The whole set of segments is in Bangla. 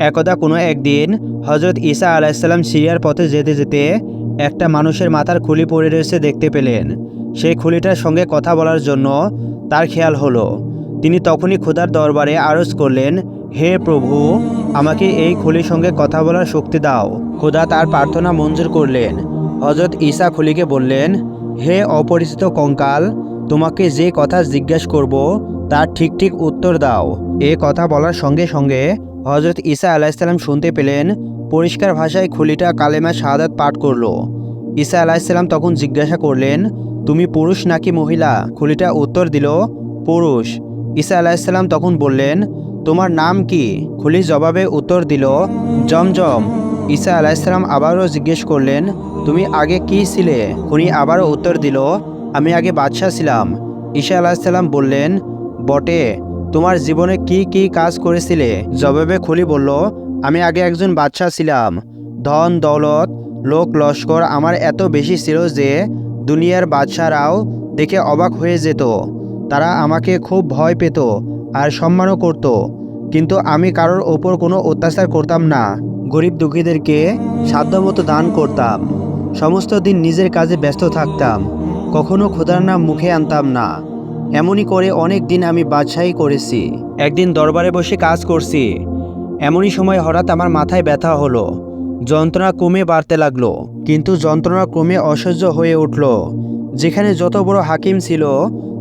একদা কোনো একদিন হজরত ঈসা আলাইসাল্লাম সিরিয়ার পথে যেতে যেতে একটা মানুষের মাথার খুলি পড়ে রয়েছে দেখতে পেলেন। সেই খুলিটার সঙ্গে কথা বলার জন্য তার খেয়াল হলো। তিনি তখনই খোদার দরবারে আরজ করলেন, হে প্রভু, আমাকে এই খুলির সঙ্গে কথা বলার শক্তি দাও। খোদা তার প্রার্থনা মঞ্জুর করলেন। হজরত ঈসা খুলিকে বললেন, হে অপরিচিত কঙ্কাল, তোমাকে যে কথা জিজ্ঞেস করব, তার ঠিক ঠিক উত্তর দাও। এ কথা বলার সঙ্গে সঙ্গে হজরত ঈসা আলাইসাল্লাম শুনতে পেলেন, পরিষ্কার ভাষায় খুলিটা কালেমা শাহাদাত পাঠ করল। ঈসা আলাইসাল্লাম তখন জিজ্ঞাসা করলেন, তুমি পুরুষ নাকি মহিলা? খুলিটা উত্তর দিল, পুরুষ। ঈসা আলাইসাল্লাম তখন বললেন, তোমার নাম কি? খুলি জবাবে উত্তর দিল, জমজম। ঈসা আলাইসাল্লাম আবারও জিজ্ঞেস করলেন, তুমি আগে কি ছিলে? খুনি আবারও উত্তর দিল, আমি আগে বাদশাহ ছিলাম। ঈসা আলাহিসাল্লাম বললেন, বটে। তোমার জীবনে কি কি কাজ করেছিলে? জবাবে খুলি বলল, আমি আগে একজন বাদশাহ ছিলাম। ধন, দৌলত, লোক, লস্কর আমার এত বেশি ছিল যে দুনিয়ার বাদশারাও দেখে অবাক হয়ে যেত। তারা আমাকে খুব ভয় পেত আর সম্মানও করত। কিন্তু আমি কারোর ওপর কোনো অত্যাচার করতাম না। গরিব দুঃখীদেরকে সাধ্যমতো দান করতাম। সমস্ত দিন নিজের কাজে ব্যস্ত থাকতাম। কখনো খোদার নাম মুখে আনতাম না। এমনই করে অনেক দিন আমি বাদশাহী করেছি। একদিন দরবারে বসে কাজ করছি। এমনই সময় হঠাৎ আমার মাথায় ব্যথা হলো। যন্ত্রণা কমে বাড়তে লাগল। কিন্তু যন্ত্রণা ক্রমে অসহ্য হয়ে উঠল। যেখানে যত বড় হাকিম ছিল,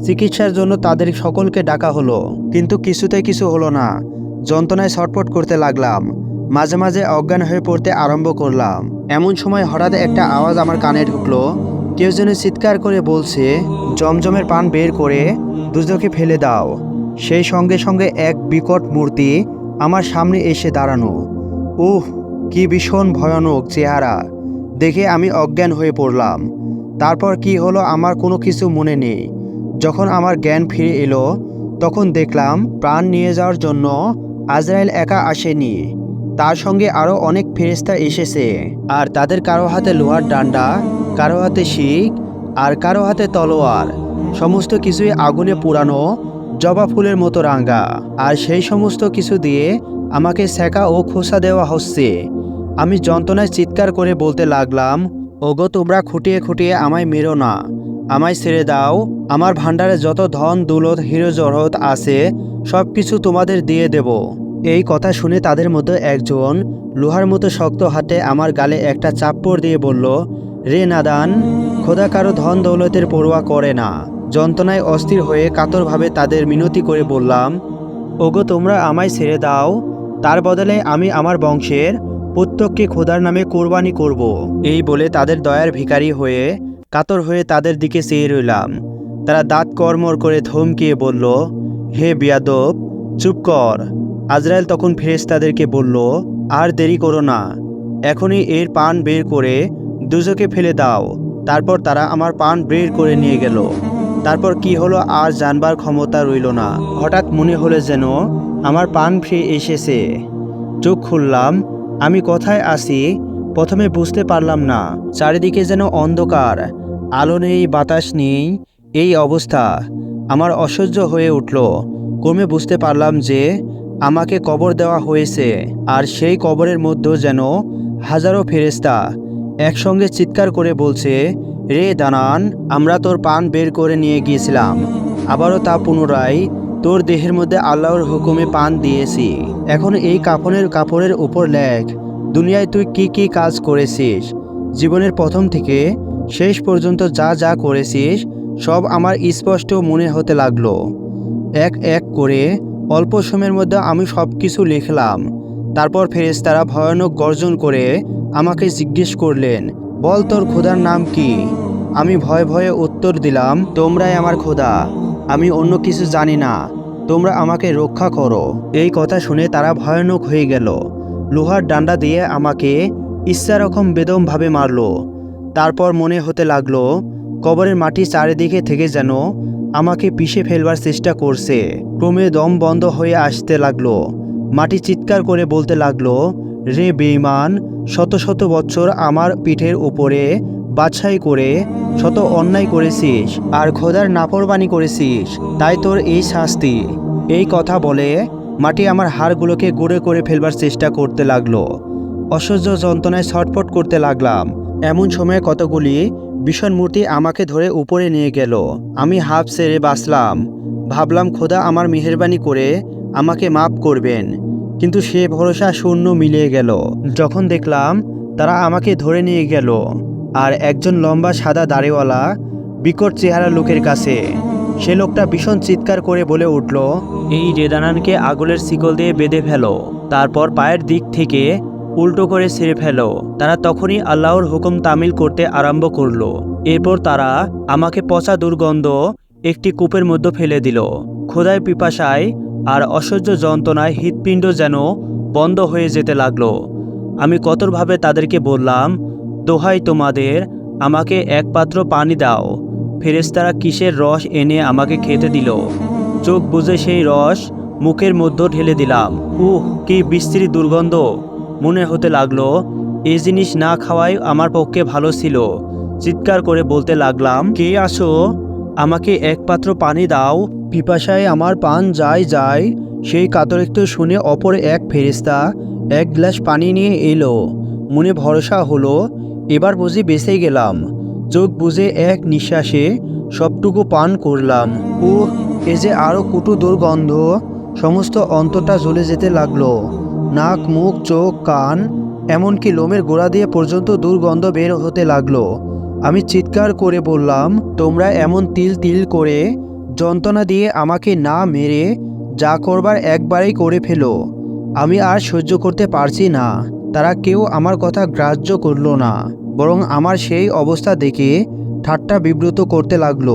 চিকিৎসার জন্য তাদের সকলকে ডাকা হলো। কিন্তু কিছুতে কিছু হলো না। যন্ত্রণায় ছটপট করতে লাগলাম। মাঝে মাঝে অজ্ঞান হয়ে পড়তে আরম্ভ করলাম। এমন সময় হঠাৎ একটা আওয়াজ আমার কানে ঢুকলো। কেউ যেন চিৎকার করে বলছে, জমজমের পান বের করে দুজকে ফেলে দাও। সেই সঙ্গে সঙ্গে এক বিকট মূর্তি আমার সামনে এসে দাঁড়ানো। উহ, কি ভীষণ ভয়ানক চেহারা। দেখে আমি অজ্ঞান হয়ে পড়লাম। তারপর কি হলো আমার কোনো কিছু মনে নেই। যখন আমার জ্ঞান ফিরে এলো, তখন দেখলাম প্রাণ নিয়ে যাওয়ার জন্য আজরাইল একা আসেনি। তার সঙ্গে আরও অনেক ফেরেস্তা এসেছে। আর তাদের কারও হাতে লোহার ডান্ডা কারও হাতে শিখ আর কারও হাতে তলোয়ার। সমস্ত কিছুই আগুনে পুরানো জবা ফুলের মতো রাঙ্গা। আর সেই সমস্ত কিছু দিয়ে আমাকে সেকা ও খোসা দেওয়া হচ্ছে। আমি যন্ত্রণায় চিৎকার করে বলতে লাগলাম, ওগো, তোমরা খুঁটিয়ে খুঁটিয়ে আমায় মেরো না। আমায় ছেড়ে দাও। আমার ভাণ্ডারে যত ধন, দুলত, হিরো জরহত আছে সব কিছু তোমাদের দিয়ে দেব এই কথা শুনে তাদের মধ্যে একজন লোহার মতো শক্ত হাতে আমার গালে একটা চাপ্পড় দিয়ে বলল রে নাদান, খোদা কারও ধন দৌলতের পড়ুয়া করে না। যন্ত্রণায় অস্থির হয়ে কাতরভাবে তাদের মিনতি করে বললাম, ওগো, তোমরা আমায় ছেড়ে দাও। তার বদলে আমি আমার বংশের প্রত্যেককে খোদার নামে কোরবানি করব। এই বলে তাদের দয়ার ভিখারি হয়ে কাতর হয়ে তাদের দিকে চেয়ে রইলাম। তারা দাঁত কর্মর করে ধমকিয়ে বলল, হে বিয়াদব, চুপ কর। আজরায়েল তখন ফেরেশতাদেরকে বলল, আর দেরি করো না। এখনই এর পান বের করে দুজকে ফেলে দাও। তারপর তারা আমার পান বের করে নিয়ে গেল। তারপর কি হলো আর জানবার ক্ষমতা রইল না। হঠাৎ মনে হলো যেন আমার পান ফিরে এসেছে। চোখ খুললাম, আমি কোথায় আসি প্রথমে বুঝতে পারলাম না, চারিদিকে যেন অন্ধকার। আলো নেই, বাতাস নেই, এই অবস্থা। আমার অসহ্য হয়ে উঠল। ক্রমে বুঝতে পারলাম যে আমাকে কবর দেওয়া হয়েছে, আর সেই কবরের মধ্যেও যেন হাজারো ফেরেস্তা একসঙ্গে চিৎকার করে বলছে, রে দানান, আমরা তোর পান বের করে নিয়ে গিয়েছিলাম। আবারও তা পুনরায় তোর দেহের মধ্যে আল্লাহর হুকুমে পান দিয়েছি। এখন এই কাপড়ের কাপড়ের উপর লেখ, দুনিয়ায় তুই কি কি কাজ করেছিস? জীবনের প্রথম থেকে শেষ পর্যন্ত যা যা করেছিস, সব আমার স্পষ্ট মনে হতে লাগল। এক এক করে অল্প সময়ের মধ্যে আমি সব কিছু লিখলাম। তারপর ফেরেশতারা ভয়ানক গর্জন করে আমাকে জিজ্ঞেস করলেন, বল তোর খোদার নাম কি? আমি ভয়ে ভয়ে উত্তর দিলাম, তোমরাই আমার খোদা, আমি অন্য কিছু জানি না, তোমরা আমাকে রক্ষা করো। এই কথা শুনে তারা ভয়ানক হয়ে গেল। লোহার ডান্ডা দিয়ে আমাকে ইচ্ছারকম বেদমভাবে মারলো। তারপর মনে হতে লাগল, কবরের মাটি চারিদিকে থেকে যেন আমাকে পিষে ফেলবার চেষ্টা করছে। ক্রমে দম বন্ধ হয়ে আসতে লাগল। মাটি চিৎকার করে বলতে লাগল, রে বেইমান শত শত বছর আমার পিঠের উপরে বাছাই করে শত অন্যায় করেছিস আর খোদার নাফরবানি করেছিস, তাই তোর এই শাস্তি। এই কথা বলে মাটি আমার হাড়গুলোকে গুঁড়ো করে ফেলবার চেষ্টা করতে লাগল। অসহ্য যন্ত্রণায় ছটফট করতে লাগলাম। এমন সময় কতগুলি ভীষণ মূর্তি আমাকে ধরে উপরে নিয়ে গেল। আমি হাফ সেরে বাঁচলাম। ভাবলাম খোদা আমার মেহেরবানি করে আমাকে মাফ করবেন। কিন্তু সে ভরসা শূন্য মিলিয়ে গেল। যখন দেখলাম তারা আমাকে ধরে নিয়ে গেল আর একজন লম্বা সাদা দাড়িওয়ালা বিকট চেহারা লোকের কাছে। সে লোকটা ভীষণ চিৎকার করে বলে উঠল, এই রেদানানকে আগুলের শিকল দিয়ে বেঁধে ফেলো, তারপর পায়ের দিক থেকে উল্টো করে ছেড়ে ফেলো। তারা তখনই আল্লাহর হুকুম তামিল করতে আরম্ভ করল। এরপর তারা আমাকে পচা দুর্গন্ধ একটি কূপের মধ্যে ফেলে দিল। খোদায় পিপাসায় আর অসহ্য যন্ত্রণায় হৃৎপিণ্ড যেন বন্ধ হয়ে যেতে লাগল। আমি কতরভাবে তাদেরকে বললাম, দোহাই তোমাদের, আমাকে এক পাত্র পানি দাও। ফেরেশতারা কিসের রস এনে আমাকে খেতে দিল। চোখ বুজে সেই রস মুখের মধ্যে ঢেলে দিলাম। উহ, কি বিস্তৃত দুর্গন্ধ! মনে হতে লাগল এই জিনিস না খাওয়াই আমার পক্ষে ভালো ছিল। চিৎকার করে বলতে লাগলাম, কে আসো আমাকে এক পাত্র পানি দাও। পিপাসায় আমার পান যায় যায় সেই কাতরিক্ত শুনে অপর এক ফেরিস্তা এক গ্লাস পানি নিয়ে এলো। মনে ভরসা হলো, এবার বুঝি বেঁচে গেলাম। চোখ বুঝে এক নিঃশ্বাসে সবটুকু পান করলাম। ও এ যে আরও কুটু দুর্গন্ধ। সমস্ত অন্তরটা জ্বলে যেতে লাগল। নাক, মুখ, চোখ, কান, এমনকি লোমের গোড়া দিয়ে পর্যন্ত দুর্গন্ধ বের হতে লাগল। আমি চিৎকার করে বললাম, তোমরা এমন তিল তিল করে যন্ত্রণা দিয়ে আমাকে না মেরে যা করবার একবারেই করে ফেলো। আমি আর সহ্য করতে পারছি না। তারা কেউ আমার কথা গ্রাহ্য করল না, বরং আমার সেই অবস্থা দেখে ঠাট্টা বিব্রত করতে লাগল।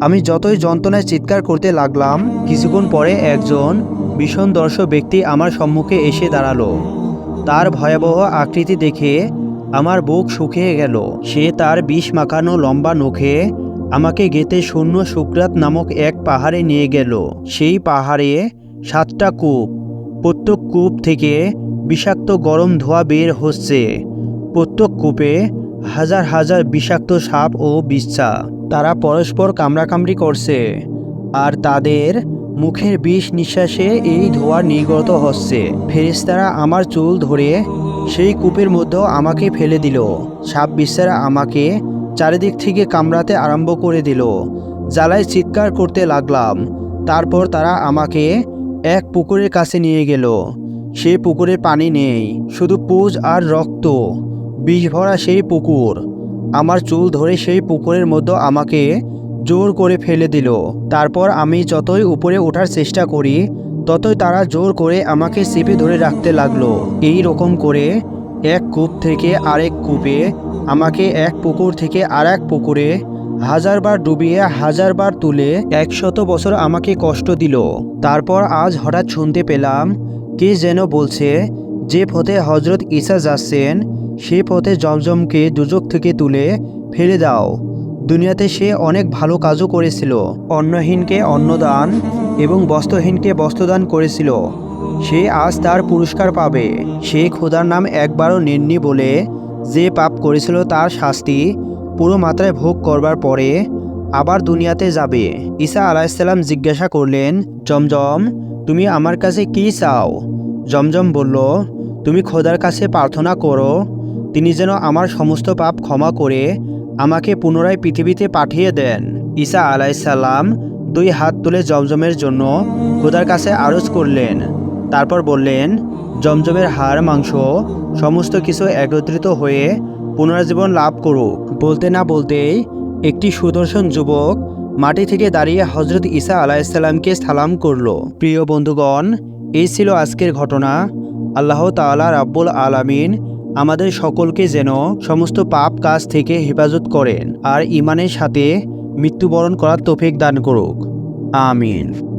আমি যতই যন্ত্রণায় চিৎকার করতে লাগলাম, কিছুক্ষণ পরে একজন ভীষণ দর্শক ব্যক্তি আমার সম্মুখে এসে দাঁড়াল। তার ভয়াবহ আকৃতি দেখে আমার বুক শুকিয়ে গেল। সে তার বিষ মাখানো লম্বা নখে আমাকে গেতে শূন্য শুক্রাত নামক এক পাহাড়ে নিয়ে গেল। সেই পাহাড়ে সাতটা কূপ, প্রত্যেক কূপ থেকে বিষাক্ত গরম ধোঁয়া বের হচ্ছে। প্রত্যেক কূপে হাজার হাজার বিষাক্ত সাপ ও বিচ্ছা। তারা পরস্পর কামড়াকামড়ি করছে। আর তাদের মুখের বিষ নিঃশ্বাসে এই ধোঁয়া নির্গত হচ্ছে। ফেরেশতারা আমার চুল ধরে সেই কূপের মধ্যেও আমাকে ফেলে দিল। সাপ আমাকে চারিদিক থেকে কামড়াতে আরম্ভ করে দিল। জ্বালায় চিৎকার করতে লাগলাম। তারপর তারা আমাকে এক পুকুরের কাছে নিয়ে গেল। সে পুকুরে পানি নেই, শুধু পুজ আর রক্ত। বিষ ভরা সেই পুকুর। আমার চুল ধরে সেই পুকুরের মধ্যে আমাকে জোর করে ফেলে দিল। তারপর আমি যতই উপরে ওঠার চেষ্টা করি, ততই তারা জোর করে আমাকে চেপে ধরে রাখতে লাগল। এই রকম করে এক কূপ থেকে আরেক কূপে, আমাকে এক পুকুর থেকে আর এক পুকুরে হাজারবার ডুবিয়ে হাজারবার তুলে একশত বছর আমাকে কষ্ট দিল। তারপর আজ হঠাৎ শুনতে পেলাম, কে যেন বলছে, যে পথে হজরত ঈসা যাচ্ছেন, সে পথে জমজমকে দুজক থেকে তুলে ফেলে দাও। দুনিয়াতে সে অনেক ভালো কাজও করেছিল। অন্নহীনকে অন্নদান এবং বস্ত্রহীনকে বস্ত্রদান করেছিল। সে আজ তার পুরস্কার পাবে। সে খোদার নাম একবারও নেননি বলে যে পাপ করেছিল তার শাস্তি পুরো মাত্রায় ভোগ করবার পরে আবার দুনিয়াতে যাবে। ঈসা আলাইসাল্লাম জিজ্ঞাসা করলেন, জমজম, তুমি আমার কাছে কি চাও? জমজম বলল, তুমি খোদার কাছে প্রার্থনা করো। তিনি যেন আমার সমস্ত পাপ ক্ষমা করে আমাকে পুনরায় পৃথিবীতে পাঠিয়ে দেন। ঈসা আলাইসাল্লাম দুই হাত তুলে জমজমের জন্য খোদার কাছে আরজ করলেন। তারপর বললেন, জমজমের হাড়, মাংস, সমস্ত কিছু একত্রিত হয়ে পুনর্জীবন লাভ করুক। বলতে না বলতেই একটি সুদর্শন যুবক মাটি থেকে দাঁড়িয়ে হজরত ঈসা আলাইসাল্লামকে সালাম করল। প্রিয় বন্ধুগণ, এই ছিল আজকের ঘটনা। আল্লাহ তাআলা রাব্বুল আলামিন আমাদের সকলকে যেন সমস্ত পাপ কাজ থেকে হেফাজত করেন আর ইমানের সাথে মৃত্যুবরণ করার তোফেক দান করুক। আমিন।